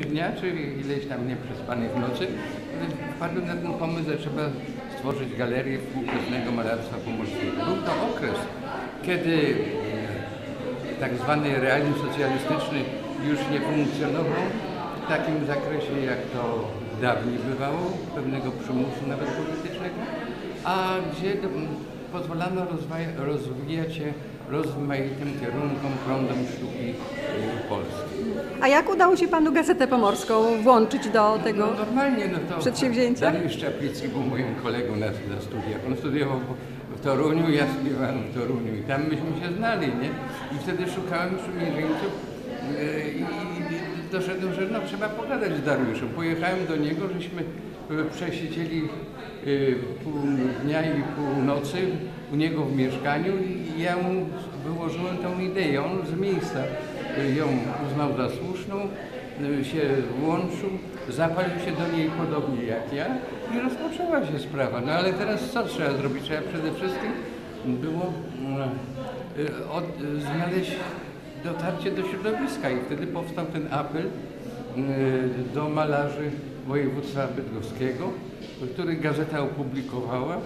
dnia, czy ileś tam nieprzespanych nocy, wpadłem na ten pomysł, że trzeba stworzyć galerię współczesnego malarstwa pomorskiego. Był to okres, kiedy e, tak zwany realizm socjalistyczny już nie funkcjonował w takim zakresie, jak to dawniej bywało, pewnego przymusu nawet politycznego, a gdzie do, pozwalano rozwijać się rozmaitym kierunkom, prądom sztuki polskiej. A jak udało się panu Gazetę Pomorską włączyć do tego? No, normalnie no to Przedsięwzięcia? Dariusz Czaplicki był moim kolegą na, na studiach. On studiował w- Toruniu, ja studiowałem w Toruniu i tam myśmy się znali, nie? I wtedy szukałem sprzymierzeńców i, i doszedłem, że no trzeba pogadać z Dariuszem. Pojechałem do niego, żeśmy e, przesiedzieli e, pół dnia i pół nocy u niego w mieszkaniu i ja mu wyłożyłem tą ideę. On z miejsca e, ją uznał za słuszną się włączył, zapalił się do niej podobnie jak ja i rozpoczęła się sprawa. No ale teraz co trzeba zrobić? Trzeba przede wszystkim było od, znaleźć dotarcie do środowiska i wtedy powstał ten apel y, do malarzy województwa bydgoskiego, który gazeta opublikowała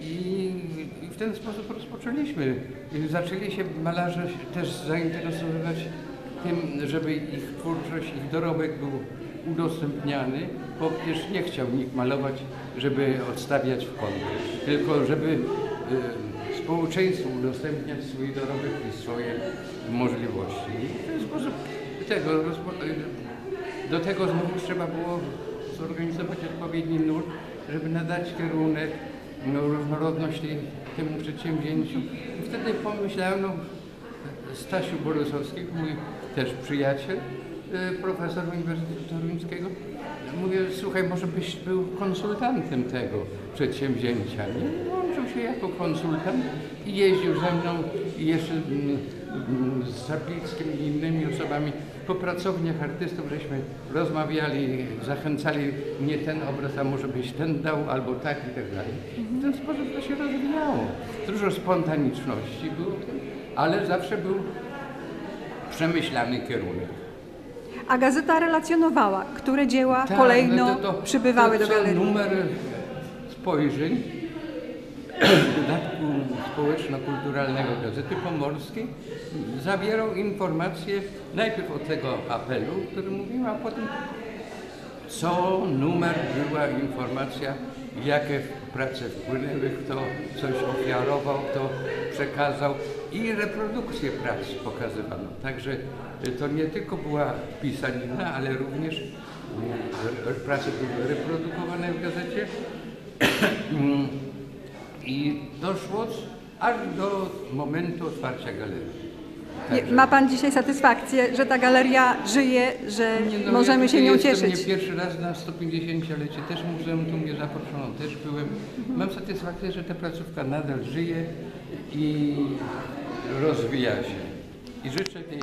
i, w ten sposób rozpoczęliśmy. Zaczęli się malarze też zainteresowywać tym, żeby ich twórczość, ich dorobek był udostępniany, bo przecież nie chciał nikt malować, żeby odstawiać w kąty, tylko żeby społeczeństwu udostępniać swój dorobek i swoje możliwości. I w ten sposób tego, y, do tego znowu trzeba było zorganizować odpowiedni nurt, żeby nadać kierunek, no, różnorodność temu przedsięwzięciu. I wtedy pomyślałem, no, Stasiu Bolesowski, mój też przyjaciel, y, profesor Uniwersytetu Toruńskiego. Mówię, słuchaj, może byś był konsultantem tego przedsięwzięcia. Nie? Łączył się jako konsultant i jeździł ze mną i jeszcze mm, mm, z Zaplickim i innymi osobami po pracowniach artystów, żeśmy rozmawiali, zachęcali mnie ten obraz, a może byś ten dał, albo tak i tak dalej. W ten sposób to się rozwijało. Dużo spontaniczności było, ale zawsze był przemyślany kierunek. A gazeta relacjonowała, które dzieła Tak, kolejno no to- to- przybywały to do galerii. numer spojrzeń dodatku społeczno-kulturalnego Gazety Pomorskiej zawierał informacje najpierw o tego apelu, o którym mówiłem, a potem co numer była informacja, jakie prace wpłynęły, kto coś ofiarował, kto przekazał i reprodukcję prac pokazywano. Także y, to nie tylko była pisanina, ale również y, prace były reprodukowane w gazecie i doszło aż do momentu otwarcia galerii. Ma pan dzisiaj satysfakcję, że ta galeria żyje, że Nie, no, możemy ja się nią jestem cieszyć? Nie pierwszy raz na 150-lecie, też muzeum tu mnie zaproszono, też byłem. Mam satysfakcję, że ta placówka nadal żyje i rozwija się. I życzę tej